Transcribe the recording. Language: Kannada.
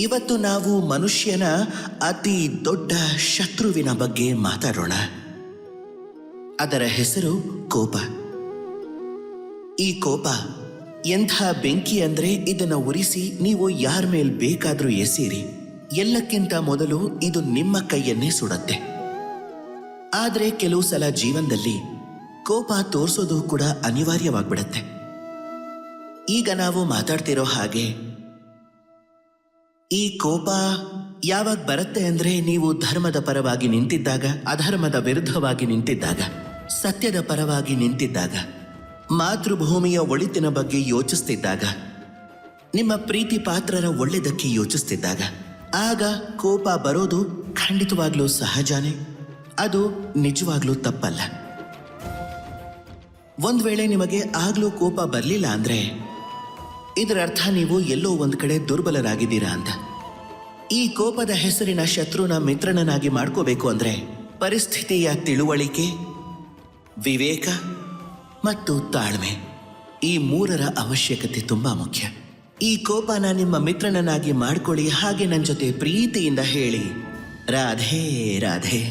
ಇವತ್ತು ನಾವು ಮನುಷ್ಯನ ಅತಿ ದೊಡ್ಡ ಶತ್ರುವಿನ ಬಗ್ಗೆ ಮಾತಾಡೋಣ. ಅದರ ಹೆಸರು ಕೋಪ. ಈ ಕೋಪ ಎಂಥ ಬೆಂಕಿ ಅಂದ್ರೆ ಇದನ್ನು ಉರಿಸಿ ನೀವು ಯಾರ ಮೇಲೆ ಬೇಕಾದರೂ ಎಸೀರಿ ಎಲ್ಲಕ್ಕಿಂತ ಮೊದಲು ಇದು ನಿಮ್ಮ ಕೈಯನ್ನೇ ಸುಡತ್ತೆ. ಆದರೆ ಕೆಲವು ಸಲ ಜೀವನದಲ್ಲಿ ಕೋಪ ತೋರಿಸೋದು ಕೂಡ ಅನಿವಾರ್ಯವಾಗ್ಬಿಡತ್ತೆ. ಈಗ ನಾವು ಮಾತಾಡ್ತಿರೋ ಹಾಗೆ ಈ ಕೋಪ ಯಾವಾಗ ಬರುತ್ತೆ ಅಂದ್ರೆ ನೀವು ಧರ್ಮದ ಪರವಾಗಿ ನಿಂತಿದ್ದಾಗ, ಅಧರ್ಮದ ವಿರುದ್ಧವಾಗಿ ನಿಂತಿದ್ದಾಗ, ಸತ್ಯದ ಪರವಾಗಿ ನಿಂತಿದ್ದಾಗ, ಮಾತೃಭೂಮಿಯ ಒಳಿತಿನ ಬಗ್ಗೆ ಯೋಚಿಸ್ತಿದ್ದಾಗ, ನಿಮ್ಮ ಪ್ರೀತಿ ಪಾತ್ರರ ಒಳ್ಳೆದಕ್ಕೆ ಯೋಚಿಸ್ತಿದ್ದಾಗ, ಆಗ ಕೋಪ ಬರೋದು ಖಂಡಿತವಾಗ್ಲೂ ಸಹಜಾನೇ? ಅದು ನಿಜವಾಗ್ಲೂ ತಪ್ಪಲ್ಲ. ಒಂದ್ ವೇಳೆ ನಿಮಗೆ ಆಗ್ಲೂ ಕೋಪ ಬರಲಿಲ್ಲ ಅಂದ್ರೆ ಇದರ ಅರ್ಥ ನೀವು ಎಲ್ಲೋ ಒಂದು ಕಡೆ ದುರ್ಬಲರಾಗಿದ್ದೀರಾ ಅಂತ. ಈ ಕೋಪದ ಹೆಸರಿನ ಶತ್ರುನ ಮಿತ್ರನನ್ನಾಗಿ ಮಾಡ್ಕೋಬೇಕು ಅಂದ್ರೆ ಪರಿಸ್ಥಿತಿಯ ತಿಳುವಳಿಕೆ, ವಿವೇಕ ಮತ್ತು ತಾಳ್ಮೆ ಈ ಮೂರರ ಅವಶ್ಯಕತೆ ತುಂಬಾ ಮುಖ್ಯ. ಈ ಕೋಪನ ನಿಮ್ಮ ಮಿತ್ರನನ್ನಾಗಿ ಮಾಡ್ಕೊಳ್ಳಿ ಹಾಗೆ ನನ್ನ ಜೊತೆ ಪ್ರೀತಿಯಿಂದ ಹೇಳಿ. ರಾಧೇ, ರಾಧೆ.